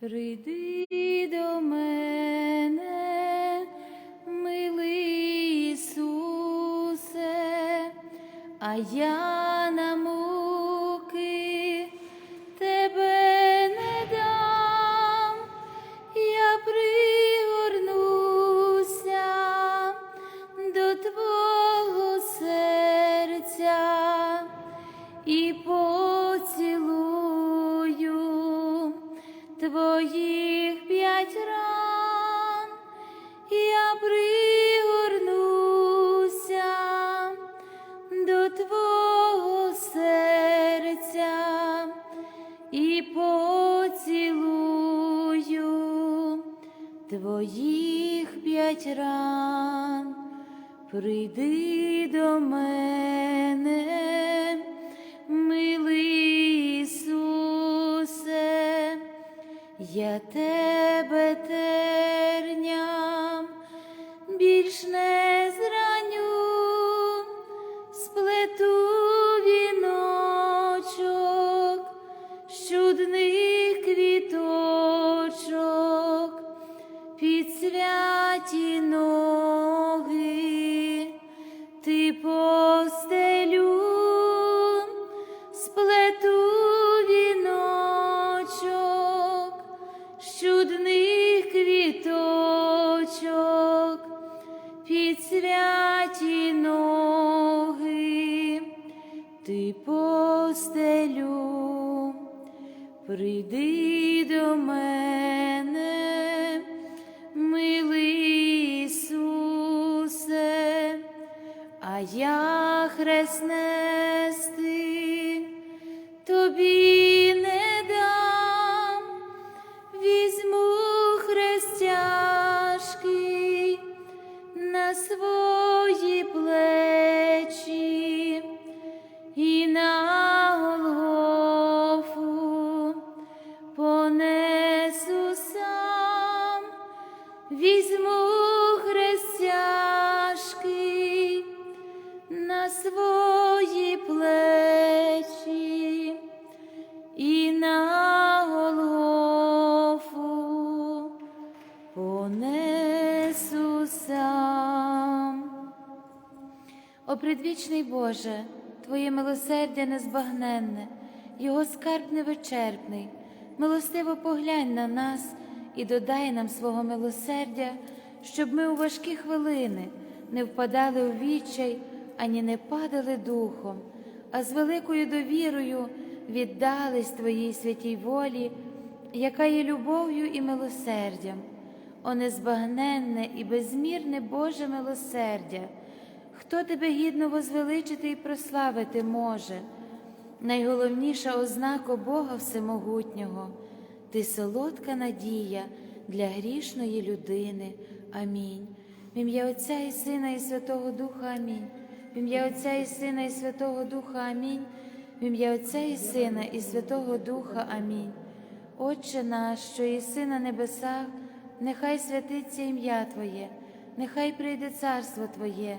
Прийди до мене, милий Ісусе, а я п'ять ран. Прийди ти постелю, прийди до мене, милий Ісусе, а я хрест О предвічний Боже, Твоє милосердя незбагненне, Його скарб невичерпний, милостиво поглянь на нас і додай нам свого милосердя, щоб ми у важкі хвилини не впадали у відчай, ані не падали духом, а з великою довірою віддались Твоїй святій волі, яка є любов'ю і милосердям. О незбагненне і безмірне Боже милосердя, хто тебе гідно возвеличити і прославити може? Найголовніша ознака Бога Всемогутнього, ти солодка надія для грішної людини. Амінь. В ім'я Отця і Сина, і Святого Духа Амінь. В ім'я Отця і Сина, і Святого Духа Амінь. В ім'я Отця і Сина, і Святого Духа Амінь. Отче наш, що єси на небесах, нехай святиться ім'я Твоє, нехай прийде царство Твоє,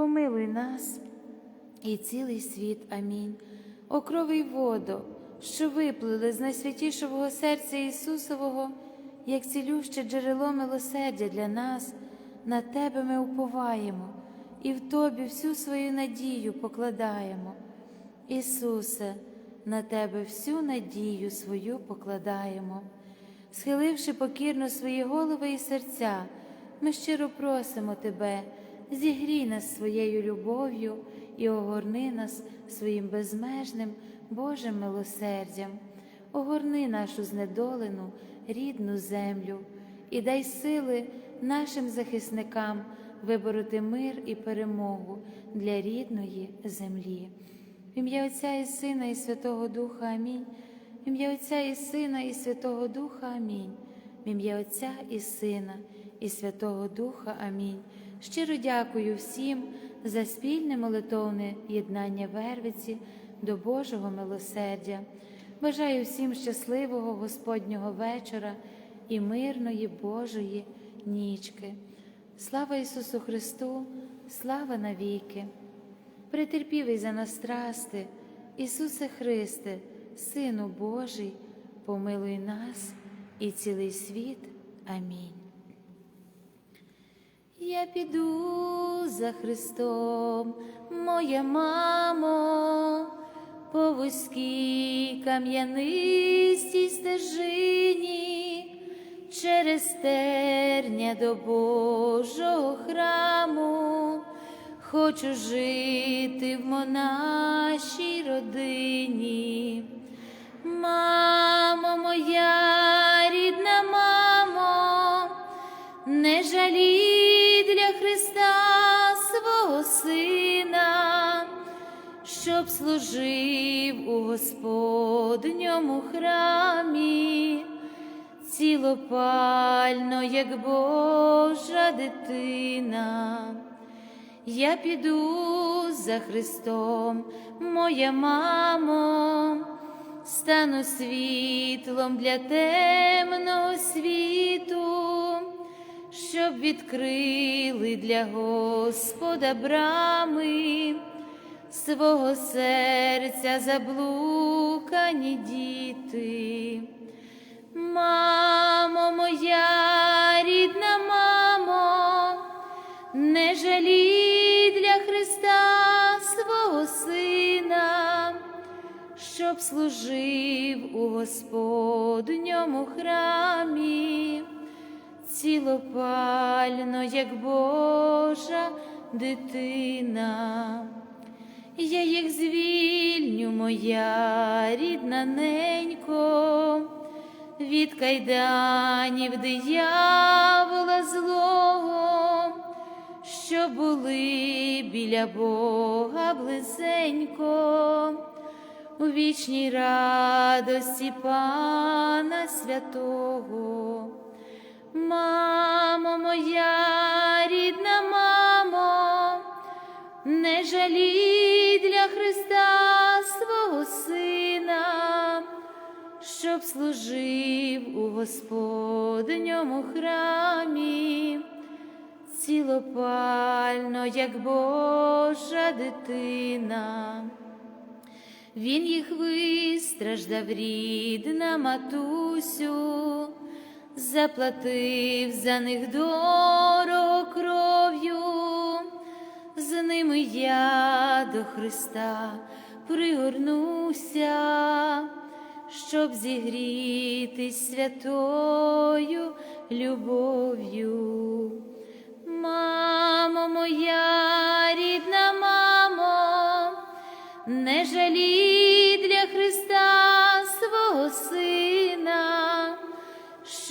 помилуй нас і цілий світ. Амінь. О крови й воду, що виплили з найсвятішого серця Ісусового, як цілюще джерело милосердя для нас, на Тебе ми уповаємо і в Тобі всю свою надію покладаємо. Ісусе, на Тебе всю надію свою покладаємо. Схиливши покірно свої голови і серця, ми щиро просимо Тебе, зігрій нас своєю любов'ю і огорни нас своїм безмежним Божим милосердям, огорни нашу знедолену, рідну землю і дай сили нашим захисникам вибороти мир і перемогу для рідної землі. В ім'я Отця і Сина, і Святого Духа Амінь. В ім'я Отця і Сина, і Святого Духа Амінь. В ім'я Отця і Сина, і Святого Духа Амінь. Щиро дякую всім за спільне молитовне єднання Вервиці до Божого милосердя. Бажаю всім щасливого Господнього вечора і мирної Божої нічки. Слава Ісусу Христу, слава навіки! Претерпівий за нас страсти, Ісусе Христе, Сину Божий, помилуй нас і цілий світ. Амінь. Я піду за Христом, моя мамо, по вузькій кам'янистій стежині, через терня до Божого храму, хочу жити в монашій родині. Мамо моя рідна мамо, не жалій сина, щоб служив у Господньому храмі, цілопально, як Божа дитина. Я піду за Христом, моя мамо, стану світлом для темного світу, щоб відкрили для Господа брами свого серця заблукані діти. Мамо моя рідна мамо, не жалій для Христа свого сина, щоб служив у Господньому храмі, цілопально, як Божа дитина. Я їх звільню, моя рідна ненько, від кайданів диявола злого, що були біля Бога близенько, у вічній радості Пана Святого. Мамо моя рідна мамо, не жалій для Христа свого Сина, щоб служив у Господньому храмі, цілопально, як Божа дитина. Він їх вистраждав, рідна матусю, заплатив за них дорого кров'ю, з ними я до Христа пригорнуся, щоб зігрітись святою любов'ю. Мамо моя рідна мамо, не жалій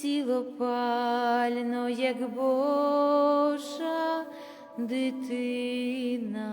цілопально, як Божа дитина.